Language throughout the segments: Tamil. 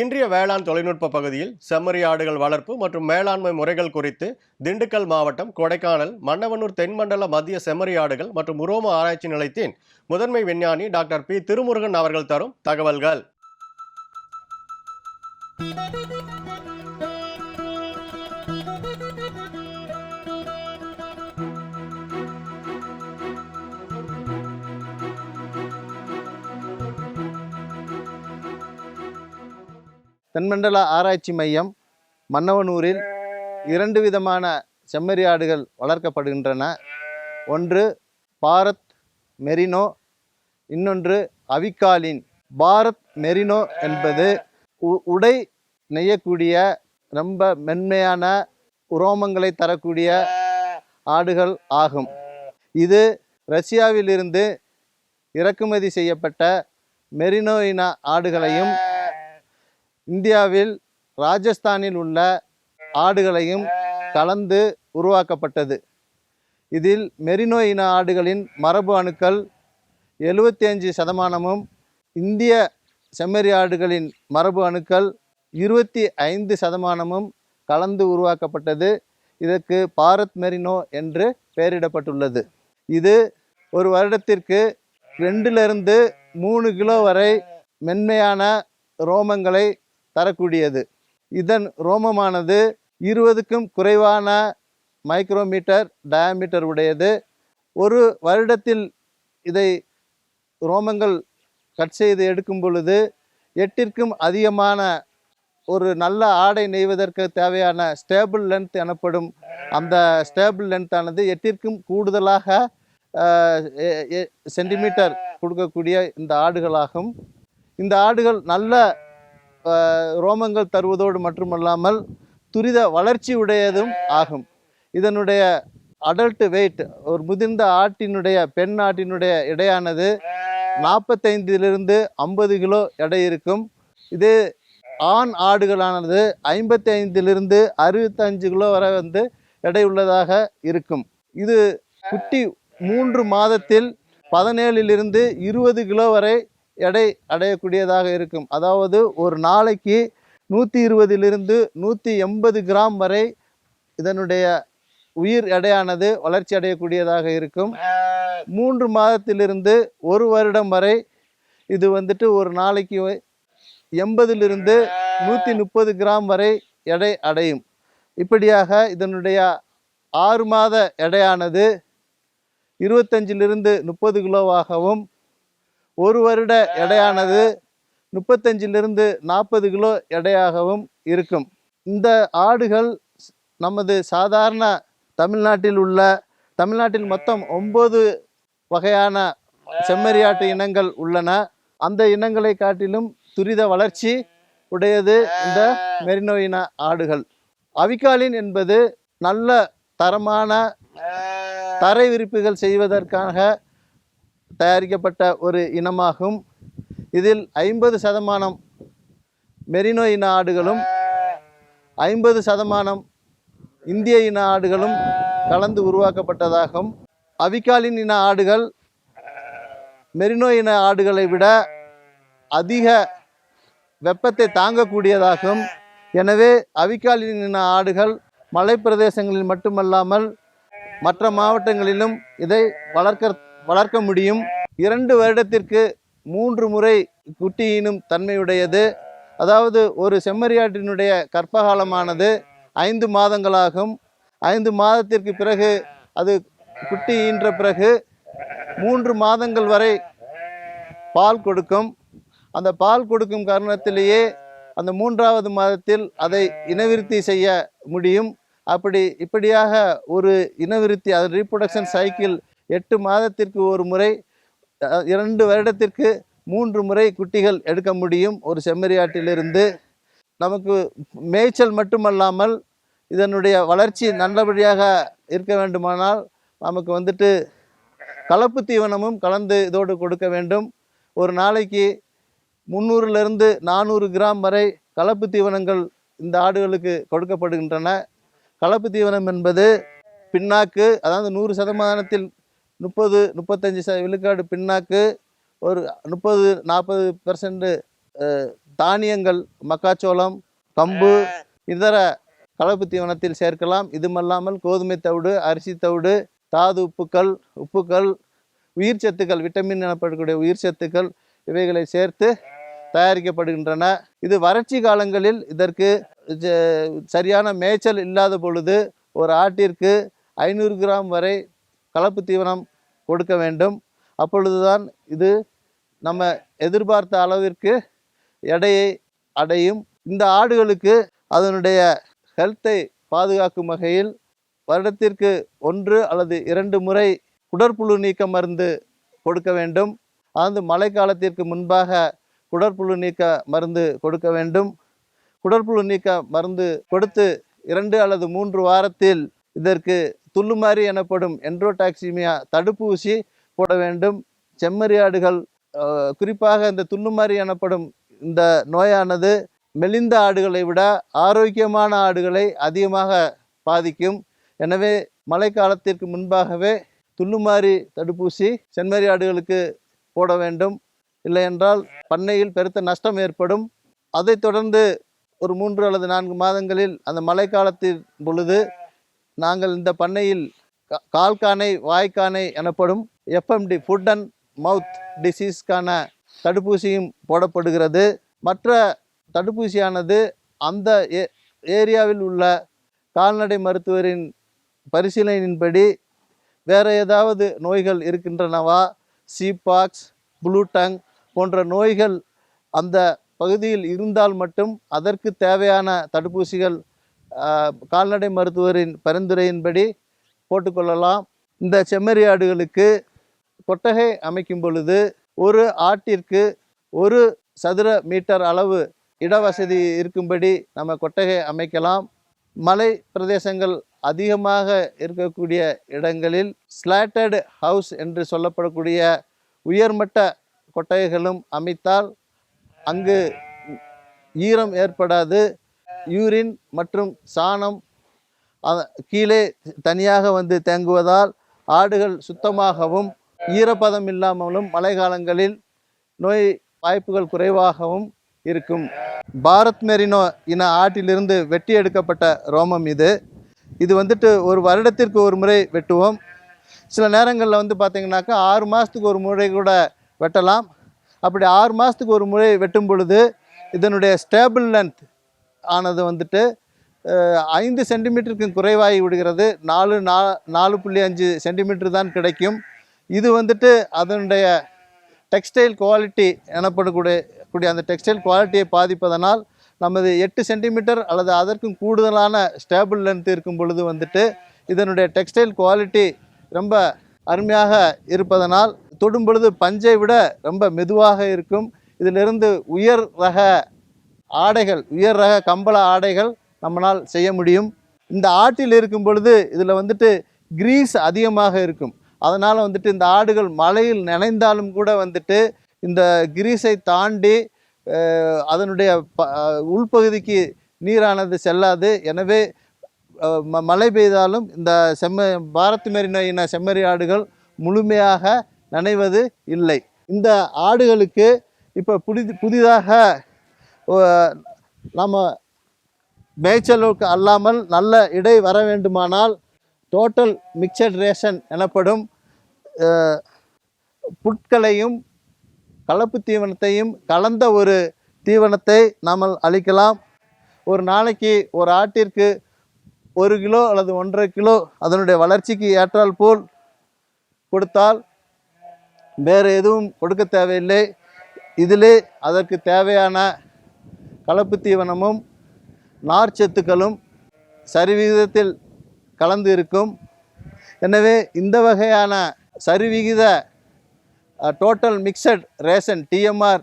இன்றைய வேளாண் தொழில்நுட்ப பகுதியில் செம்மறி ஆடுகள் வளர்ப்பு மற்றும் மேலாண்மை முறைகள் குறித்து திண்டுக்கல் மாவட்டம் கொடைக்கானல் மன்னவனூர் தென்மண்டல மத்திய செம்மறி ஆடுகள் மற்றும் உரோம ஆராய்ச்சி நிலையத்தின் முதன்மை விஞ்ஞானி டாக்டர் பி. திருமுருகன் அவர்கள் தரும் தகவல்கள். தென்மண்டல ஆராய்ச்சி மையம் மன்னவனூரில் இரண்டு விதமான செம்மறி ஆடுகள் வளர்க்கப்படுகின்றன. ஒன்று பாரத் மெரினோ இன்னொன்று அவிக்காலின். பாரத் மெரினோ என்பது உ- உடை நெய்யக்கூடிய ரொம்ப மென்மையான உரோமங்களை தரக்கூடிய ஆடுகள் ஆகும். இது ரஷ்யாவிலிருந்து இறக்குமதி செய்யப்பட்ட மெரினோ இன ஆடுகளையும் இந்தியாவில் ராஜஸ்தானில் உள்ள ஆடுகளையும் கலந்து உருவாக்கப்பட்டது. இதில் மெரினோ இன ஆடுகளின் மரபு அணுக்கள் எழுபத்தி அஞ்சு சதமானமும் இந்திய செம்மறி ஆடுகளின் மரபு அணுக்கள் இருபத்தி ஐந்து சதமானமும் கலந்து உருவாக்கப்பட்டது. இதற்கு பாரத் மெரினோ என்று பெயரிடப்பட்டுள்ளது. இது ஒரு வருடத்திற்கு ரெண்டிலிருந்து மூணு கிலோ வரை மென்மையான ரோமங்களை தரக்கூடியது. இதன் ரோமமானது இருபதுக்கும் குறைவான மைக்ரோமீட்டர் டயாமீட்டர் உடையது. ஒரு வருடத்தில் இதை ரோமங்கள் கட் செய்து எடுக்கும் பொழுது எட்டிற்கும் அதிகமான ஒரு நல்ல ஆடை நெய்வதற்கு தேவையான ஸ்டேபிள் லென்த் எனப்படும் அந்த ஸ்டேபிள் லென்த்தானது எட்டிற்கும் கூடுதலாக சென்டிமீட்டர் கொடுக்கக்கூடிய இந்த ஆடுகளாகும். இந்த ஆடுகள் நல்ல ரோமங்கள் தருவதோடு மட்டுமல்லாமல் துரித வளர்ச்சியுடையதும் ஆகும். இதனுடைய அடல்ட் வெயிட் ஒரு முதிர்ந்த ஆட்டினுடைய பெண் ஆட்டினுடைய எடையானது நாற்பத்தைந்திலிருந்து ஐம்பது கிலோ எடை இருக்கும். இது ஆண் ஆடுகளானது ஐம்பத்தி ஐந்திலிருந்து அறுபத்தஞ்சு கிலோ வரை வந்து எடை உள்ளதாக இருக்கும். இது குட்டி மூன்று மாதத்தில் பதினேழிலிருந்து இருபது கிலோ வரை எடை அடையக்கூடியதாக இருக்கும். அதாவது ஒரு நாளைக்கு நூற்றி இருபதிலிருந்து நூற்றி எண்பது கிராம் வரை இதனுடைய உயிர் எடையானது வளர்ச்சி அடையக்கூடியதாக இருக்கும். மூன்று மாதத்திலிருந்து ஒரு வருடம் வரை இது வந்துட்டு ஒரு நாளைக்கு எண்பதிலிருந்து நூற்றி முப்பது கிராம் வரை எடை அடையும். இப்படியாக இதனுடைய ஆறு மாத எடையானது இருபத்தஞ்சிலிருந்து முப்பது கிலோவாகவும் ஒரு வருட எடையானது முப்பத்தஞ்சிலிருந்து நாற்பது கிலோ எடையாகவும் இருக்கும். இந்த ஆடுகள் நமது சாதாரண தமிழ்நாட்டில் உள்ள தமிழ்நாட்டில் மொத்தம் ஒம்பது வகையான செம்மறியாட்டு இனங்கள் உள்ளன. அந்த இனங்களை காட்டிலும் துரித வளர்ச்சி உடையது இந்த மெரினோ இன ஆடுகள். அவிகாலின் என்பது நல்ல தரமான தரை விரிப்புகள் செய்வதற்காக தயாரிக்கப்பட்ட ஒரு இனமாகும். இதில் ஐம்பது சதமானம் மெரினோ இன ஆடுகளும் ஐம்பது சதமானம் இந்திய இன ஆடுகளும் கலந்து உருவாக்கப்பட்டதாகும். அவிகாலின் இன ஆடுகள் மெரினோ இன ஆடுகளை விட அதிக வெப்பத்தை தாங்கக்கூடியதாகும். எனவே அவிகாலின் இன ஆடுகள் மலைப்பிரதேசங்களில் மட்டுமல்லாமல் மற்ற மாவட்டங்களிலும் இதை வளர்க்க வளர்க்க முடியும். இரண்டு வருடத்திற்கு மூன்று முறை குட்டியினும் தன்மையுடையது. அதாவது ஒரு செம்மறியாட்டினுடைய கற்பகாலமானது ஐந்து மாதங்களாகும். ஐந்து மாதத்திற்கு பிறகு அது குட்டி ஈன்ற பிறகு மூன்று மாதங்கள் வரை பால் கொடுக்கும். அந்த பால் கொடுக்கும் காரணத்திலேயே அந்த மூன்றாவது மாதத்தில் அதை இனவிருத்தி செய்ய முடியும். அப்படி இப்படியாக ஒரு இனவிருத்தி அது ரீப்ரொடக்ஷன் சைக்கிள் எட்டு மாதத்திற்கு ஒரு முறை இரண்டு வருடத்திற்கு மூன்று முறை குட்டிகள் எடுக்க முடியும். ஒரு செம்மறியாட்டிலிருந்து நமக்கு மேய்ச்சல் மட்டுமல்லாமல் இதனுடைய வளர்ச்சி நல்லபடியாக இருக்க வேண்டுமானால் நமக்கு வந்துட்டு கலப்பு தீவனமும் கலந்து இதோடு கொடுக்க வேண்டும். ஒரு நாளைக்கு முந்நூறுலேருந்து நானூறு கிராம் வரை கலப்பு தீவனங்கள் இந்த ஆடுகளுக்கு கொடுக்கப்படுகின்றன. கலப்பு தீவனம் என்பது பின்னாக்கு அதாவது நூறு சதமானத்தில் முப்பது முப்பத்தஞ்சு ச விழுக்காடு பின்னாக்கு ஒரு முப்பது நாற்பது பெர்சன்ட் தானியங்கள் மக்காச்சோளம் கம்பு இதர கலப்பு தீவனத்தில் சேர்க்கலாம். இதுமல்லாமல் கோதுமை தவிடு அரிசி தவிடு தாது உப்புக்கள் உப்புக்கள் உயிர் சத்துக்கள் விட்டமின் எனப்படக்கூடிய உயிர் சத்துக்கள் இவைகளை சேர்த்து தயாரிக்கப்படுகின்றன. இது வறட்சி காலங்களில் இதற்கு சரியான மேய்ச்சல் இல்லாத பொழுது ஒரு ஆட்டிற்கு ஐநூறு கிராம் வரை கலப்பு தீவனம் கொடுக்க வேண்டும். அப்பொழுதுதான் இது நம்ம எதிர்பார்த்த அளவிற்கு எடையை அடையும். இந்த ஆடுகளுக்கு அதனுடைய ஹெல்த்தை பாதுகாக்கும் வகையில் வருடத்திற்கு ஒன்று அல்லது இரண்டு முறை குடற்புழு நீக்க மருந்து கொடுக்க வேண்டும். அதாவது மழைக்காலத்திற்கு முன்பாக குடற்புழு நீக்க மருந்து கொடுக்க வேண்டும். குடற்புழு நீக்க மருந்து கொடுத்து இரண்டு அல்லது மூன்று வாரத்தில் இதற்கு துள்ளுமாறி எனப்படும் என்ட்ரோடாக்சிமியா தடுப்பூசி போட வேண்டும். செம்மறியாடுகள் குறிப்பாக இந்த துள்ளுமாறி எனப்படும் இந்த நோயானது மெலிந்த ஆடுகளை விட ஆரோக்கியமான ஆடுகளை அதிகமாக பாதிக்கும். எனவே மழைக்காலத்திற்கு முன்பாகவே துள்ளுமாறி தடுப்பூசி செம்மறி ஆடுகளுக்கு போட வேண்டும். இல்லை என்றால் பண்ணையில் பெருத்த நஷ்டம் ஏற்படும். அதைத் தொடர்ந்து ஒரு மூன்று அல்லது நான்கு மாதங்களில் அந்த மழைக்காலத்தின் பொழுது நாங்கள் இந்த பண்ணையில் கால்கானை வாய்க்கானை எனப்படும் எஃப்எம்டி ஃபுட் அண்ட் மவுத் டிசீஸ்க்கான தடுப்பூசியும் போடப்படுகிறது. மற்ற தடுப்பூசியானது அந்த ஏ- ஏரியாவில் உள்ள கால்நடை மருத்துவரின் பரிசீலனையின்படி வேறு ஏதாவது நோய்கள் இருக்கின்றனவா? சீபாக்ஸ் ப்ளூ டங் போன்ற நோய்கள் அந்த பகுதியில் இருந்தால் மட்டும் அதற்கு தேவையான தடுப்பூசிகள் கால்நடை மருத்துவரின் பரிந்துரையின்படி போட்டுக்கொள்ளலாம். இந்த செம்மறி ஆடுகளுக்கு கொட்டகை அமைக்கும் பொழுது ஒரு ஆட்டிற்கு ஒரு சதுர மீட்டர் அளவு இடவசதி இருக்கும்படி நம்ம கொட்டகை அமைக்கலாம். மலை பிரதேசங்கள் அதிகமாக இருக்கக்கூடிய இடங்களில் ஸ்லாட்டட் ஹவுஸ் என்று சொல்லப்படக்கூடிய உயர்மட்ட கொட்டகைகளும் அமைத்தால் அங்கு ஈரம் ஏற்படாது. யூரின் மற்றும் சாணம் கீழே தனியாக வந்து தேங்குவதால் ஆடுகள் சுத்தமாகவும் ஈரப்பதம் இல்லாமலும் மழைக்காலங்களில் நோய் வாய்ப்புகள் குறைவாகவும் இருக்கும். பாரத் மெரினோ இன ஆட்டிலிருந்து வெட்டி எடுக்கப்பட்ட ரோமம் இது. இது வந்துட்டு ஒரு வருடத்திற்கு ஒரு முறை வெட்டுவோம். சில நேரங்களில் வந்து பார்த்திங்கனாக்கா ஆறு மாதத்துக்கு ஒரு முறை கூட வெட்டலாம். அப்படி ஆறு மாதத்துக்கு ஒரு முறை வெட்டும் பொழுது இதனுடைய ஸ்டேபிள் லென்த் ஆனது வந்துட்டு ஐந்து சென்டிமீட்டருக்கும் குறைவாகி விடுகிறது. நாலு நா நாலு புள்ளி அஞ்சு சென்டிமீட்டர் தான் கிடைக்கும். இது வந்துட்டு அதனுடைய டெக்ஸ்டைல் குவாலிட்டி எனப்படக்கூடிய கூடிய அந்த டெக்ஸ்டைல் குவாலிட்டியை பாதிப்பதனால் நமது எட்டு சென்டிமீட்டர் அல்லது அதற்கும் கூடுதலான ஸ்டேபிள் லென்த் இருக்கும் பொழுது வந்துட்டு இதனுடைய டெக்ஸ்டைல் குவாலிட்டி ரொம்ப அருமையாக இருப்பதனால் தொடும் பொழுது பஞ்சை விட ரொம்ப மெதுவாக இருக்கும். இதிலிருந்து உயர் ரக ஆடைகள் உயர் ரக கம்பள ஆடைகள் நம்மளால் செய்ய முடியும். இந்த ஆட்டில் இருக்கும் பொழுது இதில் வந்துட்டு கிரீஸ் அதிகமாக இருக்கும். அதனால் வந்துட்டு இந்த ஆடுகள் மழையில் நனைந்தாலும் கூட வந்துட்டு இந்த கிரீஸை தாண்டி அதனுடைய ப உள்பகுதிக்கு நீரானது செல்லாது. எனவே மழை பெய்தாலும் இந்த செம்ம பாரத் மெரின செம்மறி ஆடுகள் முழுமையாக நனைவது இல்லை. இந்த ஆடுகளுக்கு இப்போ புதி புதிதாக நம்ம மேய்ச்சலுக்கு அல்லாமல் நல்ல இடை வர வேண்டுமானால் டோட்டல் மிக்சட் ரேஷன் எனப்படும் புட்களையும் கலப்பு தீவனத்தையும் கலந்த ஒரு தீவனத்தை நாம் அளிக்கலாம். ஒரு நாளைக்கு ஒரு ஆட்டிற்கு ஒரு கிலோ அல்லது ஒன்றரை கிலோ அதனுடைய வளர்ச்சிக்கு ஏற்றால் போல் கொடுத்தால் வேறு எதுவும் கொடுக்க தேவையில்லை. இதிலே அதற்கு தேவையான கலப்பு தீவனமும் நார்ச்சத்துக்களும் சரிவிகிதத்தில் கலந்து இருக்கும் எனவே இந்த வகையான சரிவிகித டோட்டல் மிக்சட் ரேஷன் டிஎம்ஆர்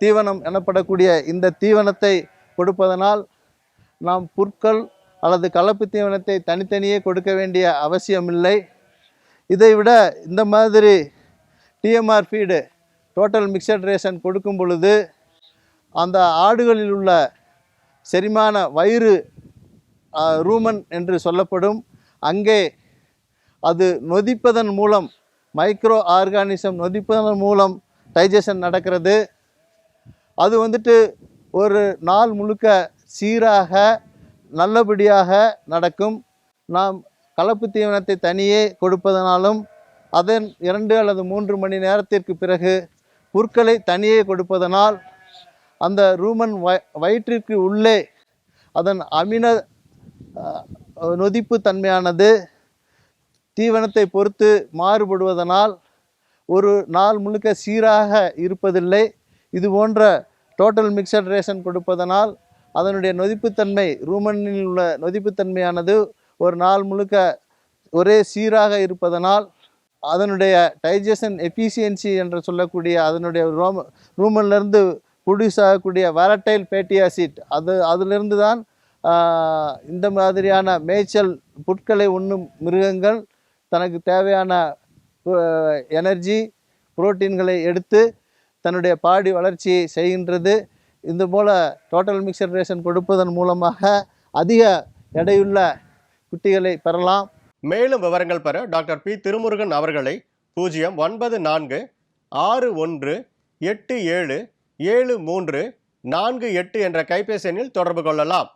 தீவனம் எனப்படக்கூடிய இந்த தீவனத்தை கொடுப்பதனால் நாம் புற்கள் அல்லது கலப்பு தீவனத்தை தனித்தனியே கொடுக்க வேண்டிய அவசியமில்லை. இதை விட இந்த மாதிரி TMR feed total mixed ration கொடுக்கும் பொழுது அந்த ஆடுகளில் உள்ள செரிமான வயிறு ரூமன் என்று சொல்லப்படும். அங்கே அது நொதிப்பதன் மூலம் மைக்ரோ ஆர்கானிசம் நொதிப்பதன் மூலம் டைஜஷன் நடக்கிறது. அது வந்துட்டு ஒரு நாள் முழுக்க சீராக நல்லபடியாக நடக்கும். நாம் கலப்பு தீவனத்தை தனியே கொடுப்பதனாலும் அதன் இரண்டு அல்லது மூன்று மணி நேரத்திற்கு பிறகு புற்களை தனியே கொடுப்பதனால் அந்த ரூமன் வயிற்றிற்கு உள்ளே அதன் அமின நொதிப்பு தன்மையானது தீவனத்தை பொறுத்து மாறுபடுவதனால் ஒரு நாள் முழுக்க சீராக இருப்பதில்லை. இது போன்ற டோட்டல் மிக்சட் ரேஷன் கொடுப்பதனால் அதனுடைய நொதிப்புத்தன்மை ரூமனில் உள்ள நொதிப்புத்தன்மையானது ஒரு நாள் முழுக்க ஒரே சீராக இருப்பதனால் அதனுடைய டைஜஷன் எஃபிஷியன்சி என்று சொல்லக்கூடிய அதனுடைய ரோம ரூமன்லேருந்து ப்ரொடியூஸ் ஆகக்கூடிய வாலட்டைல் பேட்டி ஆசிட் அது அதிலிருந்து தான் இந்த மாதிரியான மேய்ச்சல் புட்களை உண்ணும் மிருகங்கள் தனக்கு தேவையான எனர்ஜி புரோட்டீன்களை எடுத்து தன்னுடைய பாடி வளர்ச்சியை செய்கின்றது. இது போல டோட்டல் மிக்சர் ரேஷன் கொடுப்பதன் மூலமாக அதிக எடையுள்ள குட்டிகளை பெறலாம். மேலும் விவரங்கள் பெற டாக்டர் பி. திருமுருகன் அவர்களை பூஜ்ஜியம் ஒன்பது நான்கு ஆறு ஒன்று எட்டு ஏழு ஏழு மூன்று நான்கு எட்டு என்ற கைபேசி எண்ணில் தொடர்பு கொள்ளலாம்.